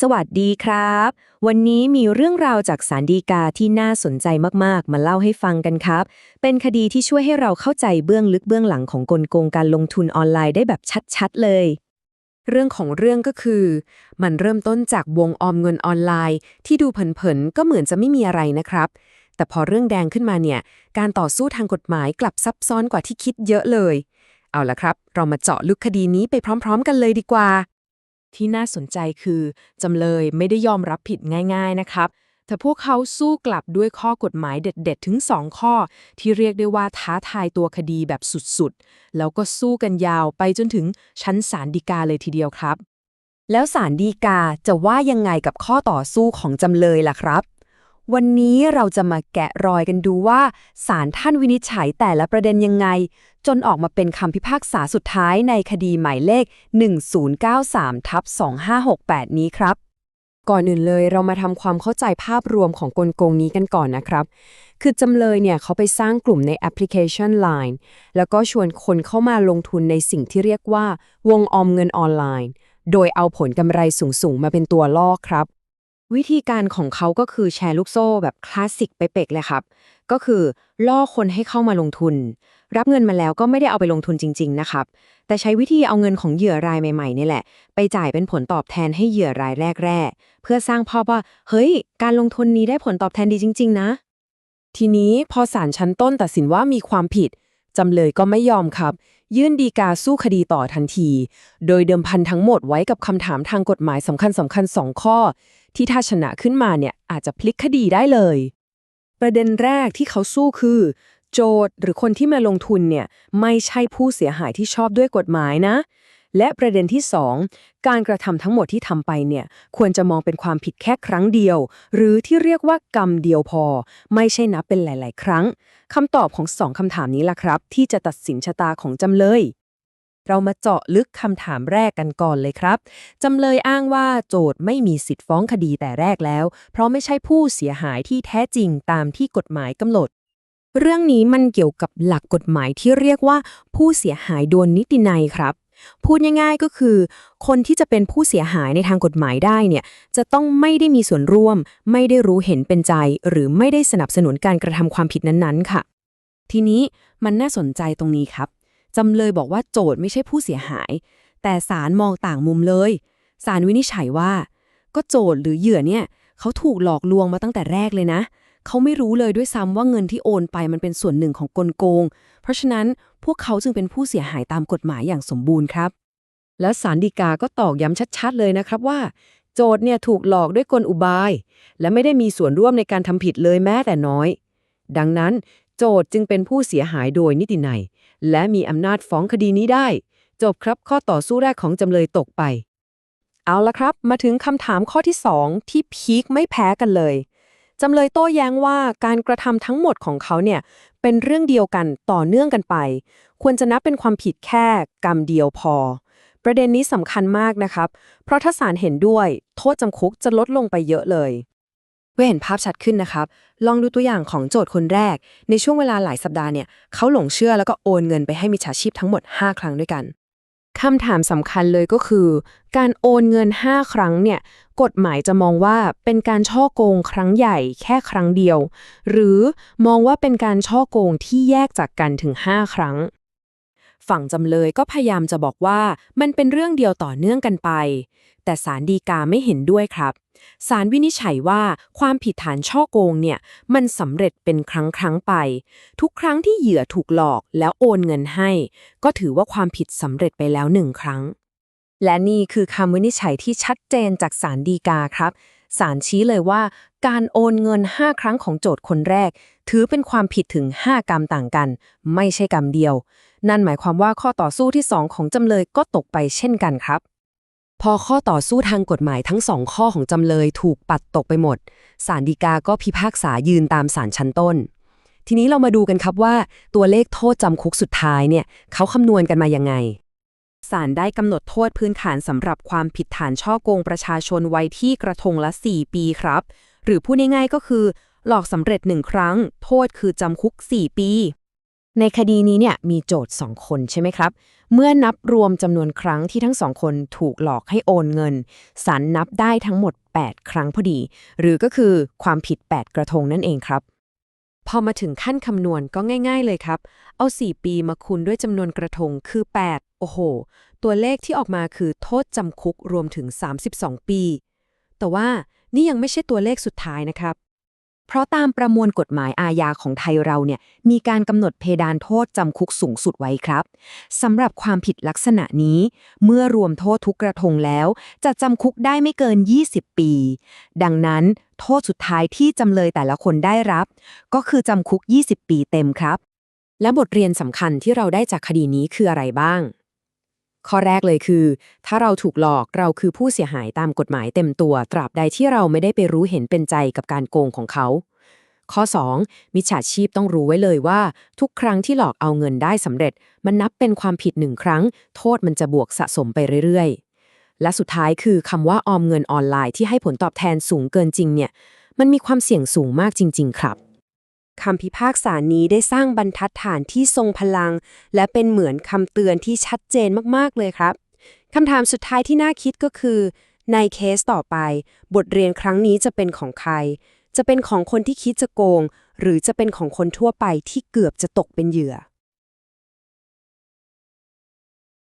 สวัสดีครับ วันนี้มีเรื่องราวจากสารดีกาที่น่าสนใจมากๆ มาเล่าให้ฟังกันครับ เป็นคดีที่ช่วยให้เราเข้าใจเบื้องลึกเบื้องหลังของกลโกงการลงทุนออนไลน์ได้แบบชัดๆ เลย เรื่องของเรื่องก็คือ มันเริ่มต้นจากวงออมเงินออนไลน์ ที่ดูเผินๆ ก็เหมือนจะไม่มีอะไรนะครับ แต่พอเรื่องแดงขึ้นมาเนี่ย การต่อสู้ทางกฎหมายกลับซับซ้อนกว่าที่คิดเยอะเลย เอาละครับ เรามาเจาะลึกคดีนี้ไปพร้อม ๆ กันเลยดีกว่า ที่น่าสนใจคือจำเลยไม่ได้ยอมรับผิดง่าย ๆนะครับ แต่พวกเขาสู้กลับด้วยข้อกฎหมายเด็ด ๆ ถึง 2 ข้อ ที่เรียกได้ว่าท้าทายตัวคดีแบบสุดๆ แล้วก็สู้กันยาวไปจนถึงชั้นศาลฎีกาเลยทีเดียวครับ แล้วศาลฎีกาจะว่ายังไงกับข้อต่อสู้ของจำเลยล่ะครับ วันนี้เราจะมาแกะรอยกันดูว่าสารท่านวินิจฉัยแต่ละประเด็นยังไง จนออกมาเป็นคำพิพากษาสุดท้ายในคดีหมายเลข 1093ทับ2568 นี้ครับ ก่อนอื่นเลยเรามาทำความเข้าใจภาพรวมของกลโกงนี้กันก่อนนะครับ คือจำเลยเนี่ยเขาไปสร้างกลุ่มในแอปพลิเคชัน Line แล้วก็ชวนคนเข้ามาลงทุนในสิ่งที่เรียกว่า วงออมเงินออนไลน์ โดยเอาผลกำไรสูงๆมาเป็นตัวล่อครับ วิธีการของเขาก็คือแชร์ลูกโซ่แบบคลาสสิกไปเป็กเลยครับ ก็คือล่อคนให้เข้ามาลงทุน รับเงินมาแล้วก็ไม่ได้เอาไปลงทุนจริง ๆ นะครับ แต่ใช้วิธีเอาเงินของเหยื่อรายใหม่ๆนี่แหละ ไปจ่ายเป็นผลตอบแทนให้เหยื่อรายแรกๆเพื่อสร้างภาพว่า เฮ้ย การลงทุนนี้ได้ผลตอบแทนดีจริง ๆ นะ ทีนี้พอศาลชั้นต้นตัดสินว่ามีความผิด จำเลยก็ไม่ยอมครับ ยื่นดีกาสู้คดีต่อทันที โดยเดิมพันทั้งหมดไว้กับคำถามทางกฎหมายสำคัญสำคัญสองข้อ ที่ถ้าชนะขึ้นมาเนี่ยอาจจะพลิกคดีได้เลย ประเด็นแรกที่เขาสู้คือ โจทย์หรือคนที่มาลงทุนเนี่ยไม่ใช่ผู้เสียหายที่ชอบด้วยกฎหมายนะ และประเด็นที่ 2 การกระทำทั้งหมดที่ทำไปเนี่ยควรจะมองเป็นความผิดแค่ครั้งเดียว หรือที่เรียกว่ากรรมเดียวพอ ไม่ใช่นับเป็นหลาย ๆ ครั้งคำตอบของสองคำถามนี้ล่ะครับ ที่จะตัดสินชะตาของจำเลยเรามาเจาะลึกคำถามแรกกันก่อนเลยครับ จำเลยอ้างว่าโจทย์ไม่มีสิทธิ์ฟ้องคดีแต่แรกแล้ว เพราะไม่ใช่ผู้เสียหายที่แท้จริงตามที่กฎหมายกำหนด เรื่องนี้มันเกี่ยวกับหลักกฎหมายที่เรียกว่าผู้เสียหายโดนนิตินัยครับ พูดง่ายๆก็คือ คนที่จะเป็นผู้เสียหายในทางกฎหมายได้เนี่ยจะต้องไม่ได้มีส่วนร่วม ไม่ได้รู้เห็นเป็นใจ หรือไม่ได้สนับสนุนการกระทำความผิดนั้นๆ ค่ะ ทีนี้มันน่าสนใจตรงนี้ครับจำเลยบอกว่าโจทย์ไม่ใช่ผู้เสียหาย แต่ศาลมองต่างมุมเลยศาลวินิจฉัยว่า ก็โจทย์หรือเหยื่อเนี่ยเขาถูกหลอกลวงมาตั้งแต่แรกเลยนะ เขาไม่รู้เลยด้วยซ้ำว่าเงินที่โอนไปมันเป็นส่วนหนึ่งของกลโกง เพราะฉะนั้นพวกเขาจึงเป็นผู้เสียหายตามกฎหมายอย่างสมบูรณ์ครับ และศาลฎีกาก็ตอกย้ำชัด ๆ เลยนะครับว่า โจทย์เนี่ยถูกหลอกด้วยกลอุบาย และไม่ได้มีส่วนร่วมในการทำผิดเลยแม้แต่น้อย ดังนั้นโจทย์จึงเป็นผู้เสียหายโดยนิตินัยและมีอำนาจฟ้องคดีนี้ได้ จบครับข้อต่อสู้แรกของจำเลยตกไป เอาละครับ มาถึงคำถามข้อที่ 2 ที่พีคไม่แพ้กันเลย จำเลยโต้แย้งว่าการกระทำทั้งหมดของเขาเนี่ยเป็นเรื่องเดียวกันต่อเนื่องกันไป ควรจะนับเป็นความผิดแค่กรรมเดียวพอ ประเด็นนี้สำคัญมากนะครับ เพราะถ้าศาลเห็นด้วย โทษจำคุกจะลดลงไปเยอะเลยเพื่อเห็นภาพชัดขึ้นนะครับ ลองดูตัวอย่างของโจทย์คนแรก ในช่วงเวลาหลายสัปดาห์เนี่ย เขาหลงเชื่อแล้วก็โอนเงินไปให้มิจฉาชีพทั้งหมด 5 ครั้งด้วยกัน คำถามสำคัญเลยก็คือ การโอนเงิน 5 ครั้งเนี่ย กฎหมายจะมองว่าเป็นการช่อโกงครั้งใหญ่แค่ครั้งเดียว หรือมองว่าเป็นการช่อโกงที่แยกจากกันถึง 5 ครั้ง ฝั่งจำเลยก็พยายามจะบอกว่ามันเป็นเรื่องเดียวต่อเนื่องกันไป แต่ศาลฎีกาไม่เห็นด้วยครับศาลวินิจฉัยว่าความผิดฐานช่อโกงเนี่ย มันสำเร็จเป็นครั้งครั้งไป ทุกครั้งที่เหยื่อถูกหลอกแล้วโอนเงินให้ ก็ถือว่าความผิดสำเร็จไปแล้วหนึ่งครั้ง และนี่คือคำวินิจฉัยที่ชัดเจนจากศาลฎีกาครับศาลชี้เลยว่า การโอนเงิน 5 ครั้งของโจทย์คนแรก ถือเป็นความผิดถึง 5 กรรมต่างกัน ไม่ใช่กรรมเดียว นั่นหมายความว่าข้อต่อสู้ที่ 2 ของจำเลยก็ตกไปเช่นกันครับ พอข้อต่อสู้ทางกฎหมายทั้งสองข้อของจำเลยถูกปัดตกไปหมด ศาลฎีกาก็พิพากษายืนตามศาลชั้นต้น ทีนี้เรามาดูกันครับว่า ตัวเลขโทษจำคุกสุดท้ายเนี่ยเขาคำนวณกันมายังไง ศาลได้กำหนดโทษพื้นฐานสำหรับความผิดฐานช่อโกงประชาชนไว้ที่กระทงละ 4 ปีครับ หรือพูดง่ายๆก็คือ หลอกสำเร็จหนึ่งครั้ง โทษคือจำคุก 4 ปี ในคดีนี้เนี่ยมีโจทย์สองคนใช่ไหมครับ เมื่อนับรวมจำนวนครั้งที่ทั้งสองคนถูกหลอกให้โอนเงินศาลนับได้ทั้งหมด 8 ครั้งพอดี หรือก็คือความผิด 8 กระทงนั่นเองครับ พอมาถึงขั้นคำนวณก็ง่าย ๆเลยครับ เอา 4 ปีมาคูณด้วยจำนวนกระทงคือ 8 โอ้โห ตัวเลขที่ออกมาคือโทษจำคุกรวมถึง 32 ปี แต่ว่านี่ยังไม่ใช่ตัวเลขสุดท้ายนะครับ เพราะตามประมวลกฎหมายอาญาของไทยเราเนี่ยมีการกำหนดเพดานโทษจำคุกสูงสุดไว้ครับสำหรับความผิดลักษณะนี้ เมื่อรวมโทษทุกกระทงแล้ว จะจำคุกได้ไม่เกิน 20 ปี ดังนั้นโทษสุดท้ายที่จำเลยแต่ละคนได้รับ ก็คือจำคุก 20 ปีเต็มครับ และบทเรียนสำคัญที่เราได้จากคดีนี้คืออะไรบ้าง ข้อแรกเลยคือ ถ้าเราถูกหลอกเราคือผู้เสียหายตามกฎหมายเต็มตัว ตราบใดที่เราไม่ได้ไปรู้เห็นเป็นใจกับการโกงของเขา ข้อ 2. มิจฉาชีพต้องรู้ไว้เลยว่า ทุกครั้งที่หลอกเอาเงินได้สำเร็จ มันนับเป็นความผิดหนึ่งครั้ง โทษมันจะบวกสะสมไปเรื่อยๆ และสุดท้ายคือคำว่าออมเงินออนไลน์ที่ให้ผลตอบแทนสูงเกินจริงเนี่ยมันมีความเสี่ยงสูงมากจริง ๆ ครับ คำพิพากษานี้ได้สร้างบรรทัดฐานที่ทรงพลัง และเป็นเหมือนคำเตือนที่ชัดเจนมากๆเลยครับคำถามสุดท้ายที่น่าคิดก็คือ ในเคสต่อไป บทเรียนครั้งนี้จะเป็นของใคร จะเป็นของคนที่คิดจะโกง หรือจะเป็นของคนทั่วไปที่เกือบจะตกเป็นเหยื่อ